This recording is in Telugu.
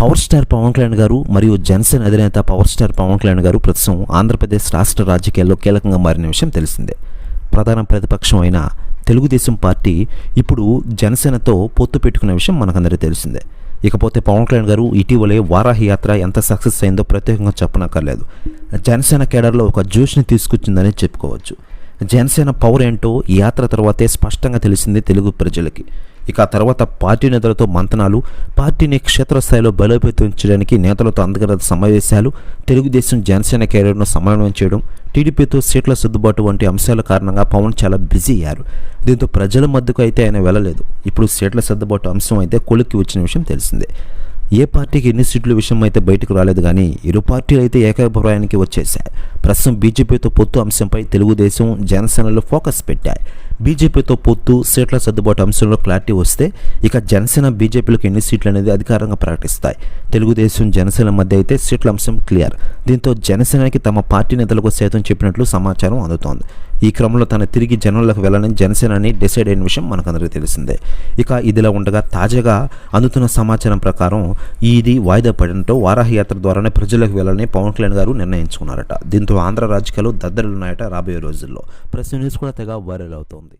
పవర్ స్టార్ పవన్ కళ్యాణ్ గారు మరియు జనసేన అధినేత పవర్ స్టార్ పవన్ కళ్యాణ్ గారు ప్రస్తుతం ఆంధ్రప్రదేశ్ రాష్ట్ర రాజకీయాల్లో కీలకంగా మారిన విషయం తెలిసిందే. ప్రధాన ప్రతిపక్షం అయిన తెలుగుదేశం పార్టీ ఇప్పుడు జనసేనతో పొత్తు పెట్టుకున్న విషయం మనకందరికీ తెలిసిందే. ఇకపోతే పవన్ కళ్యాణ్ గారు ఇటీవలే వారాహి యాత్ర ఎంత సక్సెస్ అయిందో ప్రత్యేకంగా చెప్పనక్కర్లేదు. జనసేన కేడర్లో ఒక జోష్ని తీసుకొచ్చిందని చెప్పుకోవచ్చు. జనసేన పవర్ ఏంటో ఈ యాత్ర తర్వాతే స్పష్టంగా తెలిసింది తెలుగు ప్రజలకి. ఇక ఆ తర్వాత పార్టీ నేతలతో మంతనాలు పార్టీని క్షేత్రస్థాయిలో బలోపేతం చేయడానికి నేతలతో అంతర్గత సమావేశాలు తెలుగుదేశం జనసేన కెరీర్ను సమన్వయం చేయడం టీడీపీతో సీట్ల సర్దుబాటు వంటి అంశాల కారణంగా పవన్ చాలా బిజీ అయ్యారు. దీంతో ప్రజల మధ్యకు అయితే ఆయన వెళ్ళలేదు. ఇప్పుడు సీట్ల సర్దుబాటు అంశం అయితే కొలిక్కి వచ్చిన విషయం తెలిసిందే. ఏ పార్టీకి ఎన్ని సీట్ల విషయం అయితే బయటకు రాలేదు కానీ ఇరు పార్టీలు అయితే ఏకాభిప్రాయానికి వచ్చేసాయి ప్రస్తుతం బీజేపీతో పొత్తు అంశంపై తెలుగుదేశం జనసేనలో ఫోకస్ పెట్టాయి. బీజేపీతో పొత్తు సీట్ల సర్దుబాటు అంశంలో క్లారిటీ వస్తే ఇక జనసేన బీజేపీలకు ఎన్ని సీట్లు అనేది అధికారంగా ప్రకటిస్తాయి. తెలుగుదేశం జనసేన మధ్య అయితే సీట్ల అంశం క్లియర్. దీంతో జనసేనకి తమ పార్టీ నేతలకు సైతం చెప్పినట్లు సమాచారం అందుతోంది. ఈ క్రమంలో తన తిరిగి జనంలోకి వెళ్ళని జనసేనని డిసైడ్ అయిన విషయం మనకందరికీ తెలిసిందే. ఇక ఇదిలా ఉండగా తాజాగా అందుతున్న సమాచారం ప్రకారం ఇది వాయిదా పడినట్టు వారాహి యాత్ర ద్వారానే ప్రజలకు వెళ్ళాలని పవన్ కళ్యాణ్ గారు నిర్ణయించుకున్నారట. దీంతో ఆంధ్ర రాజకీయాలు దద్దరులున్నాయట రాబోయే రోజుల్లో. ప్రెస్ న్యూస్ కూడా తెగ వైరల్ అవుతోంది.